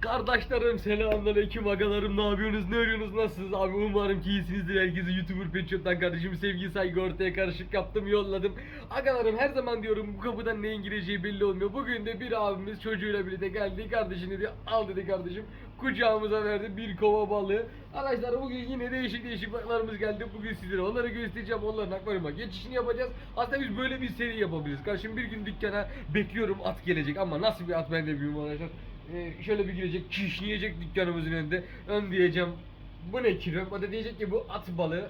Kardeşlerim selamünaleyküm agalarım ne yapıyorsunuz ne örüyorsunuz nasılsınız? Abi umarım ki iyisinizdir. Herkese YouTuber Pet Shop'tan kardeşim sevgi saygı ortaya karışık yaptım yolladım. Agalarım her zaman diyorum bu kapıdan neyin gireceği belli olmuyor. Bugün de bir abimiz çocuğuyla birlikte geldi. Kardeşini dedi al dedi kardeşim. Kucağımıza verdi bir kova balığı. Arkadaşlar bugün yine değişik değişik balıklarımız geldi. Bugün sizlere onları göstereceğim onların akvaryuma geçişini yapacağız. Aslında biz böyle bir seri yapabiliriz. Kardeşim bir gün dükkana bekliyorum at gelecek. Ama nasıl bir at ben de bilmiyorum arkadaşlar ee, şöyle bir girecek, kişneyecek dükkanımızın önünde. Ön diyeceğim, bu ne kilo? O da diyecek ki bu at balığı.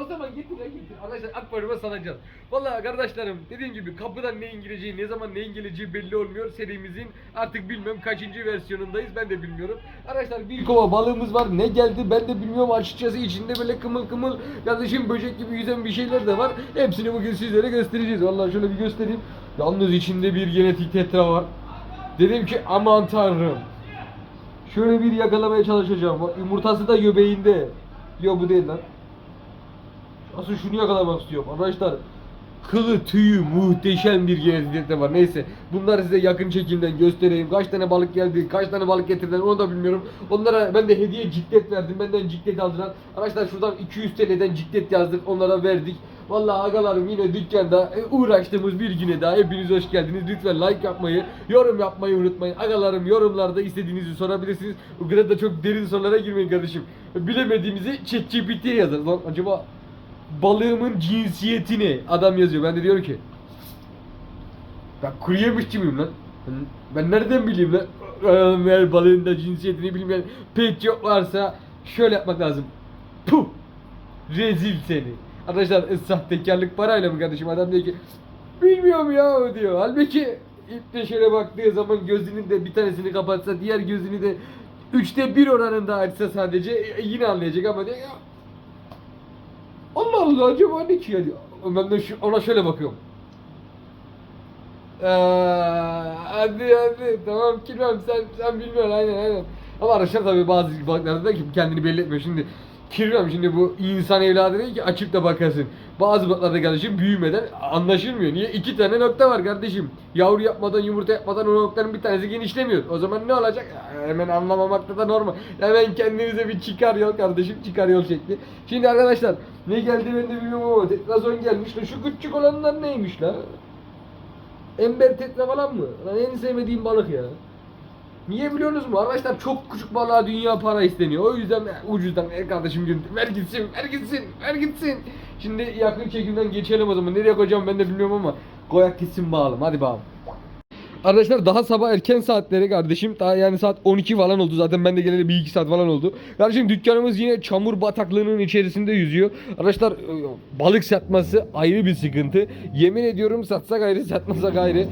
O zaman getir lan getir. Arkadaşlar akvaryuma salacağız. Vallahi kardeşlerim dediğim gibi kapıdan neyin gireceği, ne zaman neyin geleceği belli olmuyor. Serimizin artık bilmem kaçıncı versiyonundayız ben de bilmiyorum. Arkadaşlar bir kova balığımız var. Ne geldi ben de bilmiyorum açıkçası. içinde böyle kımıl kımıl kardeşim böcek gibi yüzen bir şeyler de var. Hepsini bugün sizlere göstereceğiz. Vallahi şöyle bir göstereyim. Yalnız içinde bir genetik tetra var. Dedim ki aman tanrım. Şöyle bir yakalamaya çalışacağım. Bak yumurtası da göbeğinde. Yok bu değil lan. Asıl şunu yakalamak istiyorum arkadaşlar. Kılı tüyü muhteşem bir genetikte var. Neyse bunları size yakın çekimden göstereyim. Kaç tane balık geldi, kaç tane balık getirdiler onu da bilmiyorum. Onlara ben de hediye ciklet verdim. Benden ciklet aldılar. Arkadaşlar şuradan 200 TL'den ciklet yazdık. Onlara verdik. Vallahi agalarım yine dükkanda e, uğraştığımız bir güne daha hepiniz hoş geldiniz. Lütfen like yapmayı, yorum yapmayı unutmayın. Agalarım yorumlarda istediğinizi sorabilirsiniz. Bu kadar da çok derin sorulara girmeyin kardeşim. Bilemediğimizi ChatGPT'ye yazarız. Lan acaba balığımın cinsiyeti ne? Adam yazıyor. Ben de diyorum ki ben kuru yemişçi miyim lan? Ben, ben nereden bileyim lan? Eğer balığın da cinsiyetini bilmeyen pek çok varsa şöyle yapmak lazım. Puh! Rezil seni. Arkadaşlar sahtekarlık parayla mı kardeşim? Adam diyor ki bilmiyorum ya diyor. Halbuki de şöyle baktığı zaman gözünün de bir tanesini kapatsa diğer gözünü de üçte bir oranında açsa sadece e, yine anlayacak ama diyor Allah Allah acaba ne ki ya diyor. Ben de şu, ona şöyle bakıyorum. Eee, hadi hadi tamam kirmem sen sen bilmiyorsun aynen aynen. Ama arkadaşlar tabii bazı da ki kendini belli etmiyor. Şimdi kirmem şimdi bu insan evladı değil ki açıp da bakasın. Bazı balıklarda kardeşim büyümeden anlaşılmıyor. Niye? iki tane nokta var kardeşim. Yavru yapmadan yumurta yapmadan o noktanın bir tanesi genişlemiyor. O zaman ne olacak? Hemen anlamamakta da normal. Hemen kendinize bir çıkar yol kardeşim çıkar yol şekli. Şimdi arkadaşlar ne geldi ben de bilmiyorum ama tetrazon gelmiş. Lan Şu küçük olanlar neymiş la? Ember tetra falan mı? Lan en sevmediğim balık ya. Niye biliyorsunuz mu? Arkadaşlar çok küçük balığa dünya para isteniyor. O yüzden ucuzdan e kardeşim gün ver gitsin, ver gitsin, ver gitsin. Şimdi yakın çekimden geçelim o zaman. Nereye koyacağım ben de bilmiyorum ama koyak gitsin bağalım. Hadi bağım. Arkadaşlar daha sabah erken saatleri kardeşim. Daha yani saat 12 falan oldu zaten ben de geleli bir iki saat falan oldu. Kardeşim dükkanımız yine çamur bataklığının içerisinde yüzüyor. Arkadaşlar e, balık satması ayrı bir sıkıntı. Yemin ediyorum satsak ayrı satmasak ayrı.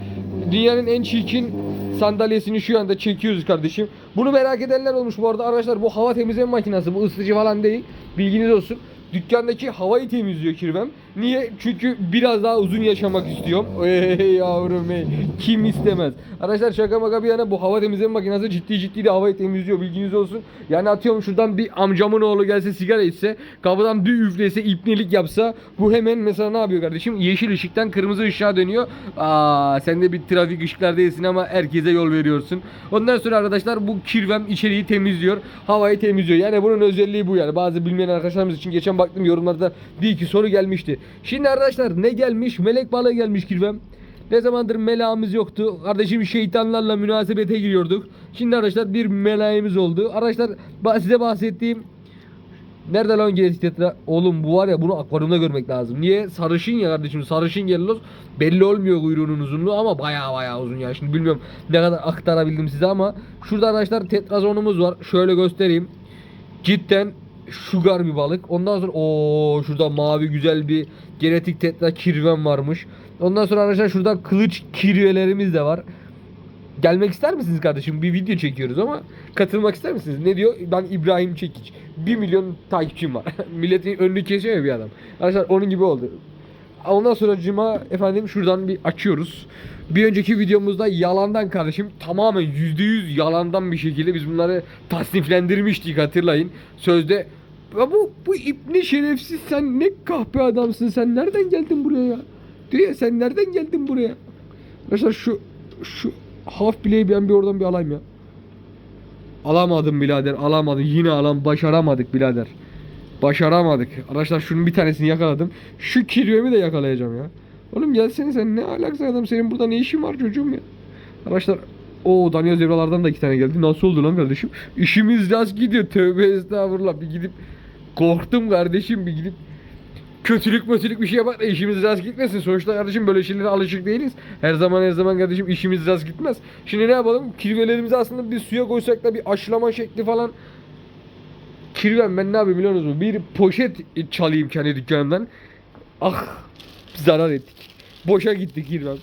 Dünyanın en çirkin sandalyesini şu anda çekiyoruz kardeşim. Bunu merak edenler olmuş bu arada arkadaşlar bu hava temizleme makinesi bu ısıtıcı falan değil. Bilginiz olsun. Dükkandaki havayı temizliyor kirvem. Niye? Çünkü biraz daha uzun yaşamak istiyorum. Ey yavrum ey. Kim istemez? Arkadaşlar şaka maka bir yana bu hava temizleme makinesi ciddi ciddi de havayı temizliyor. Bilginiz olsun. Yani atıyorum şuradan bir amcamın oğlu gelse sigara içse kapıdan bir üflese ipnelik yapsa bu hemen mesela ne yapıyor kardeşim? Yeşil ışıktan kırmızı ışığa dönüyor. Aa sen de bir trafik ışıklar değilsin ama herkese yol veriyorsun. Ondan sonra arkadaşlar bu kirvem içeriği temizliyor. Havayı temizliyor. Yani bunun özelliği bu yani. Bazı bilmeyen arkadaşlarımız için geçen baktım yorumlarda bir iki soru gelmişti. Şimdi arkadaşlar ne gelmiş? Melek balığı gelmiş kirvem. Ne zamandır meleğimiz yoktu. Kardeşim şeytanlarla münasebete giriyorduk. Şimdi arkadaşlar bir meleğimiz oldu. Arkadaşlar size bahsettiğim Nerede lan genetik tetra? Oğlum bu var ya bunu akvaryumda görmek lazım. Niye? Sarışın ya kardeşim. Sarışın yelloz. Belli olmuyor kuyruğunun uzunluğu ama baya baya uzun ya. Şimdi bilmiyorum ne kadar aktarabildim size ama şurada arkadaşlar tetrazonumuz var. Şöyle göstereyim. Cidden sugar bir balık. Ondan sonra o şurada mavi güzel bir genetik tetra kirven varmış. Ondan sonra arkadaşlar şurada kılıç kirvelerimiz de var. Gelmek ister misiniz kardeşim? Bir video çekiyoruz ama katılmak ister misiniz? Ne diyor? Ben İbrahim Çekiç. 1 milyon takipçim var. Milletin önünü kesiyor ya bir adam. Arkadaşlar onun gibi oldu. Ondan sonra cuma efendim şuradan bir açıyoruz. Bir önceki videomuzda yalandan kardeşim tamamen %100 yalandan bir şekilde biz bunları tasniflendirmiştik hatırlayın. Sözde ya bu bu ipni şerefsiz sen ne kahpe adamsın sen nereden geldin buraya ya? Diyor ya sen nereden geldin buraya? Arkadaşlar şu şu half bileği ben bir oradan bir alayım ya. Alamadım birader alamadım. Yine alan başaramadık birader. Başaramadık. Arkadaşlar şunun bir tanesini yakaladım. Şu kirvemi de yakalayacağım ya. Oğlum gelsene sen ne alakası adam senin burada ne işin var çocuğum ya. Arkadaşlar o Daniel Zebralardan da iki tane geldi. Nasıl oldu lan kardeşim? İşimiz rast gidiyor. Tövbe estağfurullah. Bir gidip korktum kardeşim bir gidip kötülük mötülük bir şey yapar da işimiz rast gitmesin. Sonuçta kardeşim böyle şeylere alışık değiliz. Her zaman her zaman kardeşim işimiz rast gitmez. Şimdi ne yapalım? Kirvelerimizi aslında bir suya koysak da bir aşılama şekli falan Kirven ben ne yapayım biliyor musunuz? Bir poşet çalayım kendi dükkanımdan. Ah zarar ettik. Boşa gitti kirven.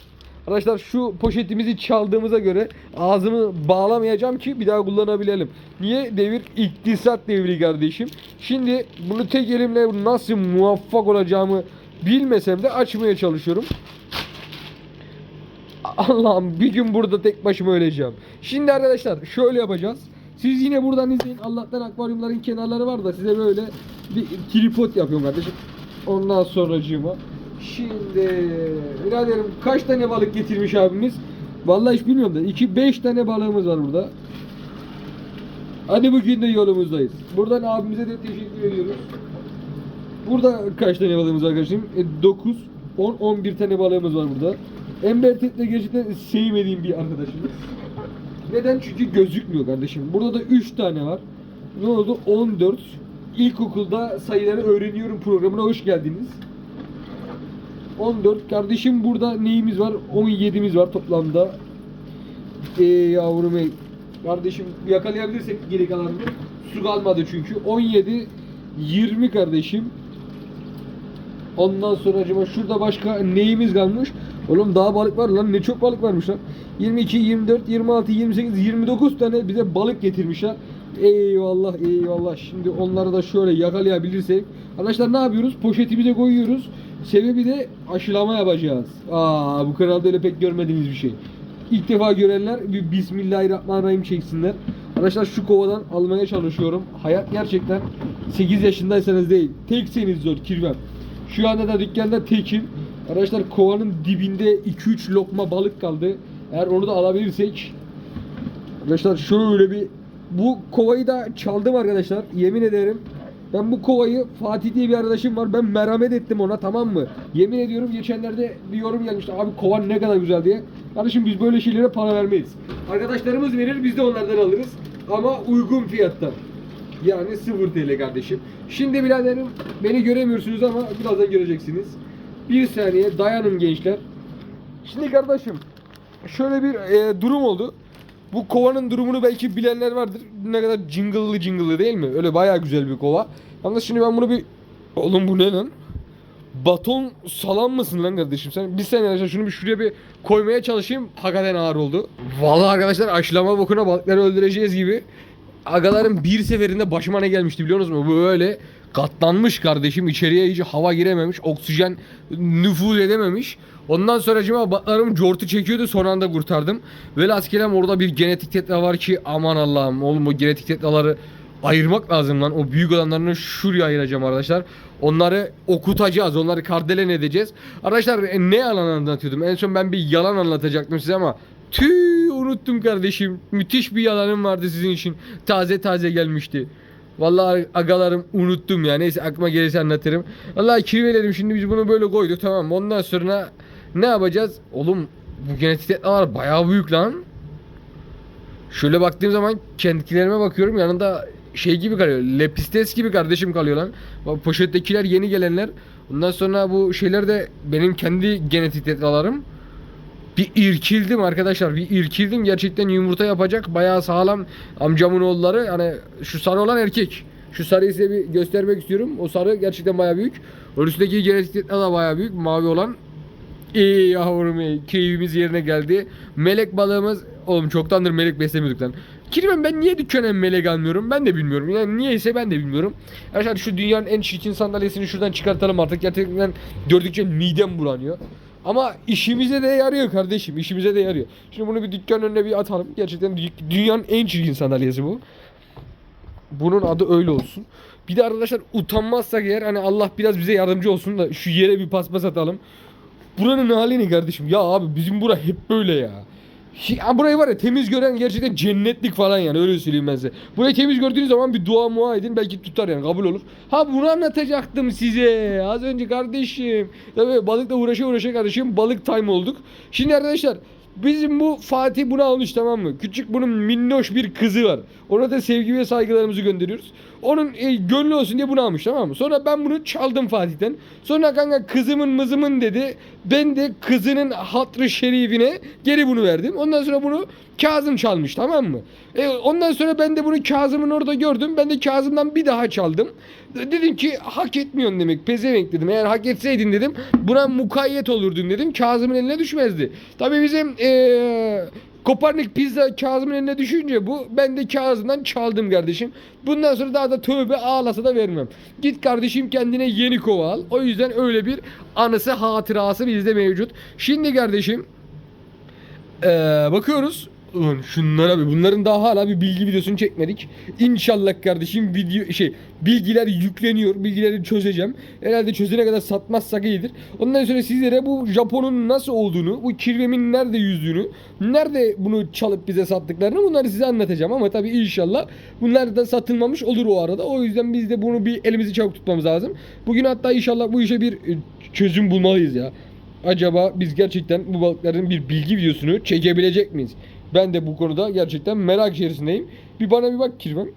Arkadaşlar şu poşetimizi çaldığımıza göre ağzımı bağlamayacağım ki bir daha kullanabilelim. Niye? Devir iktisat devri kardeşim. Şimdi bunu tek elimle nasıl muvaffak olacağımı bilmesem de açmaya çalışıyorum. Allah'ım bir gün burada tek başıma öleceğim. Şimdi arkadaşlar şöyle yapacağız. Siz yine buradan izleyin. Allah'tan akvaryumların kenarları var da size böyle bir tripod yapıyorum kardeşim. Ondan sonracığıma. Şimdi biraderim kaç tane balık getirmiş abimiz? Vallahi hiç bilmiyorum da 2-5 tane balığımız var burada. Hadi bugün de yolumuzdayız. Buradan abimize de teşekkür ediyoruz. Burada kaç tane balığımız var kardeşim? E, 9, 10, 11 tane balığımız var burada. Ember Tet'le gerçekten sevmediğim bir arkadaşımız. Neden? Çünkü gözükmüyor kardeşim. Burada da 3 tane var. Ne oldu? 14. İlkokulda sayıları öğreniyorum programına hoş geldiniz. 14. Kardeşim burada neyimiz var? 17'miz var toplamda. Ee yavrum ey. Kardeşim yakalayabilirsek geri kalanını. Su kalmadı çünkü. 17 20 kardeşim. Ondan sonra acaba şurada başka neyimiz kalmış? Oğlum daha balık var lan ne çok balık varmış lan. 22, 24, 26, 28, 29 tane bize balık getirmişler. Eyvallah eyvallah. Şimdi onları da şöyle yakalayabilirsek. Arkadaşlar ne yapıyoruz? Poşetimize koyuyoruz. Sebebi de aşılama yapacağız. Aa bu kanalda öyle pek görmediğimiz bir şey. İlk defa görenler bir Bismillahirrahmanirrahim çeksinler. Arkadaşlar şu kovadan almaya çalışıyorum. Hayat gerçekten 8 yaşındaysanız değil. Tekseniz zor kirvem. Şu anda da dükkanda tekim. Arkadaşlar kovanın dibinde 2-3 lokma balık kaldı. Eğer onu da alabilirsek. Arkadaşlar şöyle bir bu kovayı da çaldım arkadaşlar. Yemin ederim. Ben bu kovayı Fatih diye bir arkadaşım var. Ben merhamet ettim ona tamam mı? Yemin ediyorum geçenlerde bir yorum gelmişti. Abi kovan ne kadar güzel diye. Kardeşim biz böyle şeylere para vermeyiz. Arkadaşlarımız verir biz de onlardan alırız. Ama uygun fiyattan. Yani 0 TL kardeşim. Şimdi biraderim beni göremiyorsunuz ama birazdan göreceksiniz. Bir saniye dayanın gençler. Şimdi kardeşim şöyle bir e, durum oldu. Bu kovanın durumunu belki bilenler vardır. Ne kadar jingle'lı jingle'lı değil mi? Öyle bayağı güzel bir kova. Yalnız şimdi ben bunu bir... Oğlum bu ne lan? Baton salam mısın lan kardeşim sen? Bir saniye arkadaşlar şunu bir şuraya bir koymaya çalışayım. Hakikaten ağır oldu. Vallahi arkadaşlar aşılama bokuna balıkları öldüreceğiz gibi. Agaların bir seferinde başıma ne gelmişti biliyor musunuz? Böyle katlanmış kardeşim. içeriye iyice hava girememiş. Oksijen nüfuz edememiş. Ondan sonra cima batlarım cortu çekiyordu. Son anda kurtardım. Velhaskelam orada bir genetik tetra var ki aman Allah'ım. Oğlum o genetik tetraları ayırmak lazım lan. O büyük olanlarını şuraya ayıracağım arkadaşlar. Onları okutacağız. Onları kardelen edeceğiz. Arkadaşlar e, ne yalan anlatıyordum? En son ben bir yalan anlatacaktım size ama tüh unuttum kardeşim. Müthiş bir yalanım vardı sizin için. Taze taze gelmişti. Vallahi agalarım unuttum ya. Neyse aklıma gelirse anlatırım. Vallahi kirvelerim şimdi biz bunu böyle koyduk tamam? Ondan sonra ne yapacağız? Oğlum bu genetik tetralar bayağı büyük lan. Şöyle baktığım zaman kendilerime bakıyorum yanında şey gibi kalıyor. Lepistes gibi kardeşim kalıyor lan. Bak poşettekiler yeni gelenler. Ondan sonra bu şeyler de benim kendi genetik tetralarım. Bir irkildim arkadaşlar. Bir irkildim. Gerçekten yumurta yapacak. Bayağı sağlam amcamın oğulları. Hani şu sarı olan erkek. Şu sarıyı size bir göstermek istiyorum. O sarı gerçekten bayağı büyük. Onun genetik tetra da bayağı büyük. Mavi olan. İyi yavrum iyi. Keyfimiz yerine geldi. Melek balığımız. Oğlum çoktandır melek beslemiyorduk lan. Kirmen ben niye dükkana melek almıyorum ben de bilmiyorum. Yani niyeyse ben de bilmiyorum. Arkadaşlar şu dünyanın en çirkin sandalyesini şuradan çıkartalım artık. Gerçekten gördükçe midem bulanıyor. Ama işimize de yarıyor kardeşim. işimize de yarıyor. Şimdi bunu bir dükkan önüne bir atalım. Gerçekten dü- dünyanın en çirkin sandalyesi bu. Bunun adı öyle olsun. Bir de arkadaşlar utanmazsak eğer hani Allah biraz bize yardımcı olsun da şu yere bir paspas atalım. Buranın hali ne kardeşim? Ya abi bizim bura hep böyle ya. Ya burayı var ya temiz gören gerçekten cennetlik falan yani öyle söyleyeyim ben size. Burayı temiz gördüğünüz zaman bir dua mua edin belki tutar yani kabul olur. Ha bunu anlatacaktım size az önce kardeşim. Tabii balıkla uğraşa uğraşa kardeşim balık time olduk. Şimdi arkadaşlar Bizim bu Fatih bunu almış tamam mı? Küçük bunun minnoş bir kızı var. Ona da sevgi ve saygılarımızı gönderiyoruz. Onun e, gönlü olsun diye bunu almış tamam mı? Sonra ben bunu çaldım Fatih'ten. Sonra kanka kızımın mızımın dedi. Ben de kızının hatrı şerifine geri bunu verdim. Ondan sonra bunu Kazım çalmış tamam mı? E, ondan sonra ben de bunu Kazım'ın orada gördüm. Ben de Kazım'dan bir daha çaldım. Dedim ki hak etmiyorsun demek. Pezevenk dedim. Eğer hak etseydin dedim buna mukayyet olurdun dedim. Kazım'ın eline düşmezdi. Tabii bizim eee Kopernik pizza Kazım'ın eline düşünce bu ben de Kazım'dan çaldım kardeşim. Bundan sonra daha da tövbe ağlasa da vermem. Git kardeşim kendine yeni kova al. O yüzden öyle bir anısı hatırası bizde mevcut. Şimdi kardeşim ee, bakıyoruz. Ulan şunlara abi bunların daha hala bir bilgi videosunu çekmedik. İnşallah kardeşim video şey bilgiler yükleniyor. Bilgileri çözeceğim. Herhalde çözene kadar satmazsak iyidir. Ondan sonra sizlere bu Japon'un nasıl olduğunu, bu kirvemin nerede yüzdüğünü, nerede bunu çalıp bize sattıklarını bunları size anlatacağım. Ama tabii inşallah bunlar da satılmamış olur o arada. O yüzden biz de bunu bir elimizi çabuk tutmamız lazım. Bugün hatta inşallah bu işe bir e, çözüm bulmalıyız ya. Acaba biz gerçekten bu balıkların bir bilgi videosunu çekebilecek miyiz? Ben de bu konuda gerçekten merak içerisindeyim. Bir bana bir bak Kirvem.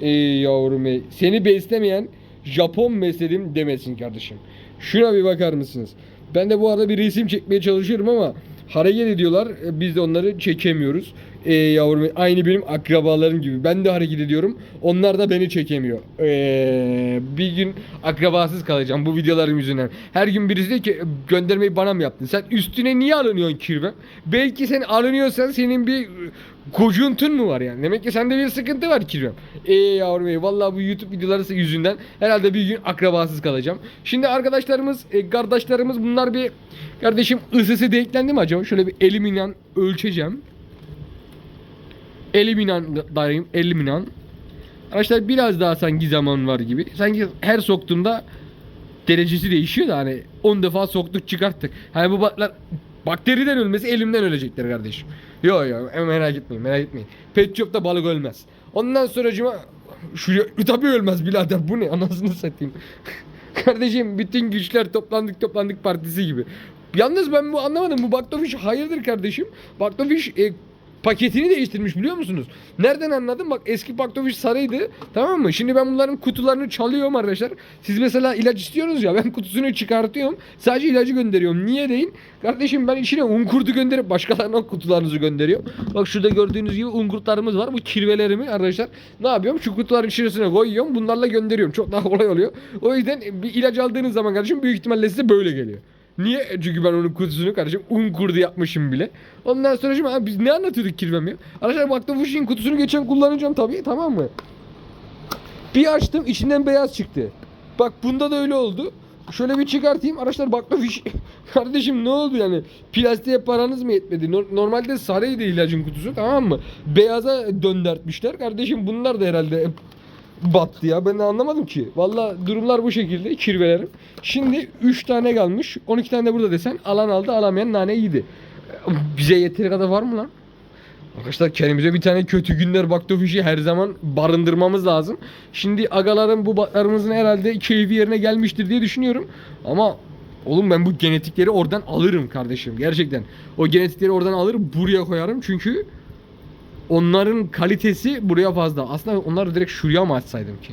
Ey yavrum. Seni beslemeyen Japon besledim demesin kardeşim. Şuna bir bakar mısınız? Ben de bu arada bir resim çekmeye çalışıyorum ama hareket ediyorlar. E, Biz de onları çekemiyoruz. Ey yavrum. Aynı benim akrabalarım gibi. Ben de hareket ediyorum. Onlar da beni çekemiyor. Ee, bir gün akrabasız kalacağım bu videolarım yüzünden. Her gün birisi diyor ki göndermeyi bana mı yaptın? Sen üstüne niye alınıyorsun kirvem? Belki sen alınıyorsan senin bir kocuntun mu var yani? Demek ki sende bir sıkıntı var kirvem. Ey yavrum ey. Vallahi bu YouTube videoları yüzünden herhalde bir gün akrabasız kalacağım. Şimdi arkadaşlarımız, e, kardeşlerimiz bunlar bir kardeşim ısısı denklendi mi acaba? Şöyle bir elimle ölçeceğim. Elim inan dayım, elim inan. Arkadaşlar biraz daha sanki zaman var gibi. Sanki her soktuğumda derecesi değişiyor da hani 10 defa soktuk çıkarttık. Hani bu baklar bakteriden ölmesi elimden ölecekler kardeşim. Yo yo merak etmeyin merak etmeyin. Pet shop'ta balık ölmez. Ondan sonra cuma şuraya tabii ölmez birader bu ne anasını satayım. kardeşim bütün güçler toplandık toplandık partisi gibi. Yalnız ben bu anlamadım bu Baktofiş hayırdır kardeşim? Baktofiş e, paketini değiştirmiş biliyor musunuz? Nereden anladım? Bak eski Baktofiş sarıydı. Tamam mı? Şimdi ben bunların kutularını çalıyorum arkadaşlar. Siz mesela ilaç istiyorsunuz ya ben kutusunu çıkartıyorum. Sadece ilacı gönderiyorum. Niye deyin? Kardeşim ben içine un kurdu gönderip başkalarına kutularınızı gönderiyorum. Bak şurada gördüğünüz gibi un kurtlarımız var. Bu kirvelerimi arkadaşlar ne yapıyorum? Şu kutuların içerisine koyuyorum. Bunlarla gönderiyorum. Çok daha kolay oluyor. O yüzden bir ilaç aldığınız zaman kardeşim büyük ihtimalle size böyle geliyor. Niye? Çünkü ben onun kutusunu kardeşim un kurdu yapmışım bile. Ondan sonra şimdi abi biz ne anlatıyorduk kirvem ya? Arkadaşlar baktım Fuşin kutusunu geçen kullanacağım tabii tamam mı? Bir açtım içinden beyaz çıktı. Bak bunda da öyle oldu. Şöyle bir çıkartayım. Arkadaşlar baklava fiş. Kardeşim ne oldu yani? Plastiğe paranız mı yetmedi? Nor- Normalde sarıydı ilacın kutusu tamam mı? Beyaza döndürtmüşler. Kardeşim bunlar da herhalde battı ya. Ben de anlamadım ki. Valla durumlar bu şekilde. Kirvelerim. Şimdi 3 tane kalmış. 12 tane de burada desen. Alan aldı alamayan nane yedi. Bize yeteri kadar var mı lan? Arkadaşlar kendimize bir tane kötü günler baktofişi her zaman barındırmamız lazım. Şimdi agaların bu baklarımızın herhalde keyfi yerine gelmiştir diye düşünüyorum. Ama oğlum ben bu genetikleri oradan alırım kardeşim. Gerçekten. O genetikleri oradan alır buraya koyarım. Çünkü onların kalitesi buraya fazla. Aslında onları direkt şuraya mı açsaydım ki?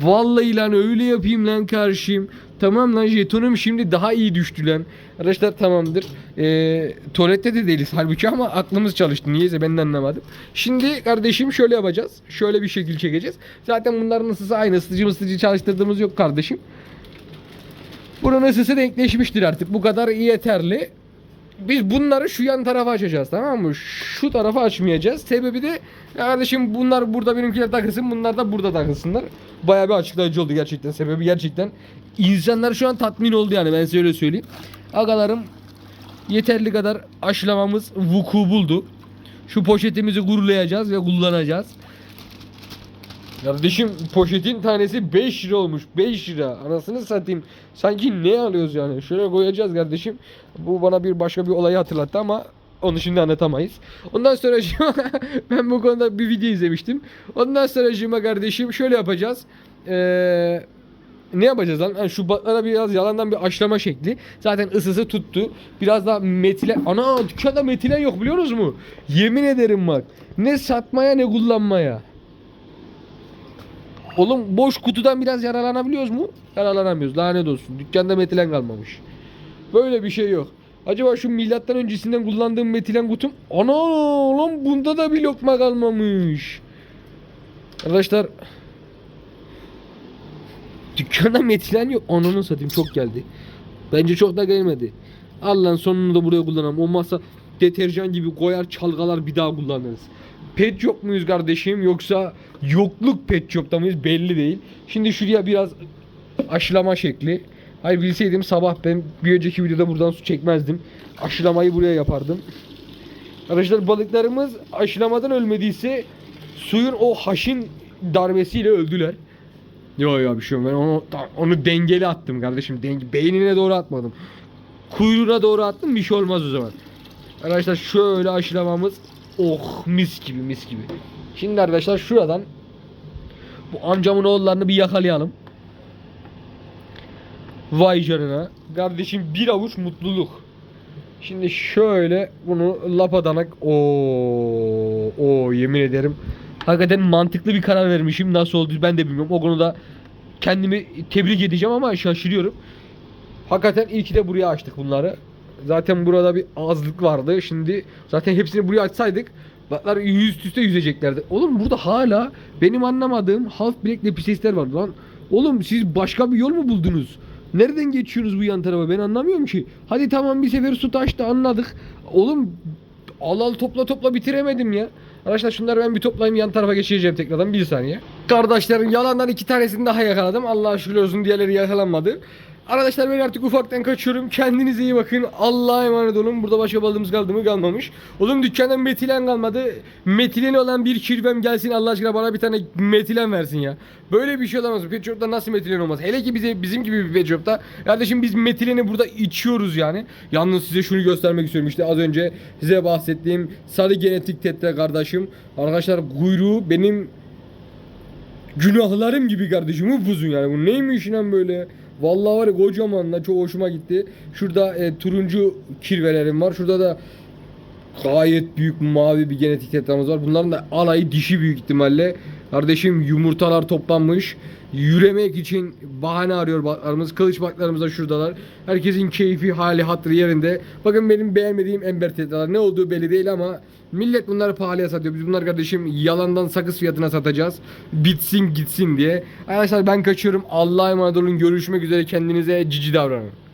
Vallahi lan öyle yapayım lan karşıyım. Tamam lan jetonum şimdi daha iyi düştü lan. Arkadaşlar tamamdır. Ee, tuvalette de değiliz halbuki ama aklımız çalıştı. Niyeyse ben de anlamadım. Şimdi kardeşim şöyle yapacağız. Şöyle bir şekil çekeceğiz. Zaten bunların ısısı aynı. Isıtıcı ısıtıcı çalıştırdığımız yok kardeşim. Bunun ısısı denkleşmiştir artık. Bu kadar yeterli. Biz bunları şu yan tarafa açacağız tamam mı? Şu tarafa açmayacağız. Sebebi de ya kardeşim bunlar burada benimkiler takılsın bunlar da burada takılsınlar. Bayağı bir açıklayıcı oldu gerçekten. Sebebi gerçekten insanlar şu an tatmin oldu yani ben size öyle söyleyeyim. Agalarım yeterli kadar aşılamamız vuku buldu. Şu poşetimizi kurulayacağız ve kullanacağız. Kardeşim poşetin tanesi 5 lira olmuş. 5 lira. Anasını satayım. Sanki ne alıyoruz yani? Şöyle koyacağız kardeşim. Bu bana bir başka bir olayı hatırlattı ama Onu şimdi anlatamayız. Ondan sonra ben bu konuda bir video izlemiştim. Ondan sonra kardeşim şöyle yapacağız. Eee ne yapacağız lan? Yani şu batlara biraz yalandan bir aşlama şekli. Zaten ısısı tuttu. Biraz daha metilen... Ana dükkanda metilen yok biliyorsunuz mu? Yemin ederim bak. Ne satmaya ne kullanmaya. Oğlum boş kutudan biraz yararlanabiliyoruz mu? Yararlanamıyoruz. Lanet olsun. Dükkanda metilen kalmamış. Böyle bir şey yok. Acaba şu milattan öncesinden kullandığım metilen kutum... Ana lan bunda da bir lokma kalmamış. Arkadaşlar Dükkanda metilen yok. Ananı satayım çok geldi. Bence çok da gelmedi. Allah'ın sonunu da buraya kullanalım. Olmazsa deterjan gibi koyar çalgalar bir daha kullanırız. Pet shop muyuz kardeşim yoksa yokluk pet shop'ta mıyız belli değil. Şimdi şuraya biraz aşılama şekli. Hayır bilseydim sabah ben bir önceki videoda buradan su çekmezdim. Aşılamayı buraya yapardım. Arkadaşlar balıklarımız aşılamadan ölmediyse suyun o haşin darbesiyle öldüler. Yo yo bir şey yok. Ben onu onu dengeli attım kardeşim. Denge, beynine doğru atmadım. Kuyruğuna doğru attım bir şey olmaz o zaman. Arkadaşlar şöyle aşılamamız oh mis gibi mis gibi. Şimdi arkadaşlar şuradan bu amcamın oğullarını bir yakalayalım. Vay canına. Kardeşim bir avuç mutluluk. Şimdi şöyle bunu lapadanak o o yemin ederim hakikaten mantıklı bir karar vermişim. Nasıl oldu ben de bilmiyorum. O konuda kendimi tebrik edeceğim ama şaşırıyorum. Hakikaten iyi de buraya açtık bunları. Zaten burada bir azlık vardı. Şimdi zaten hepsini buraya açsaydık Batlar yüz üste yüzeceklerdi. Oğlum burada hala benim anlamadığım half black lepisesler var lan. Oğlum siz başka bir yol mu buldunuz? Nereden geçiyorsunuz bu yan tarafa? Ben anlamıyorum ki. Hadi tamam bir sefer su taştı anladık. Oğlum al al topla topla bitiremedim ya. Arkadaşlar şunları ben bir toplayayım yan tarafa geçeceğim tekrardan bir saniye. Kardeşlerin yalandan iki tanesini daha yakaladım. Allah'a şükür olsun diğerleri yakalanmadı. Arkadaşlar ben artık ufaktan kaçıyorum. Kendinize iyi bakın. Allah'a emanet olun. Burada başka balığımız kaldı mı kalmamış. Oğlum dükkandan metilen kalmadı. Metileni olan bir kirvem gelsin Allah aşkına bana bir tane metilen versin ya. Böyle bir şey olamaz. Pet nasıl metilen olmaz? Hele ki bize bizim gibi bir pet. Kardeşim biz metileni burada içiyoruz yani. Yalnız size şunu göstermek istiyorum. İşte az önce size bahsettiğim sarı genetik tetre kardeşim. Arkadaşlar kuyruğu benim günahlarım gibi kardeşim upuzun yani. Bu neymiş lan böyle? Vallahi var ya kocaman da çok hoşuma gitti. Şurada e, turuncu kirvelerim var. Şurada da gayet büyük mavi bir genetik tetramız var. Bunların da alayı dişi büyük ihtimalle. Kardeşim yumurtalar toplanmış. Yüremek için bahane arıyor baklarımız. Kılıç baklarımız da şuradalar. Herkesin keyfi, hali, hatırı yerinde. Bakın benim beğenmediğim ember tetralar. Ne olduğu belli değil ama millet bunları pahalıya satıyor. Biz bunlar kardeşim yalandan sakız fiyatına satacağız. Bitsin gitsin diye. Arkadaşlar ben kaçıyorum. Allah'a emanet olun. Görüşmek üzere. Kendinize cici davranın.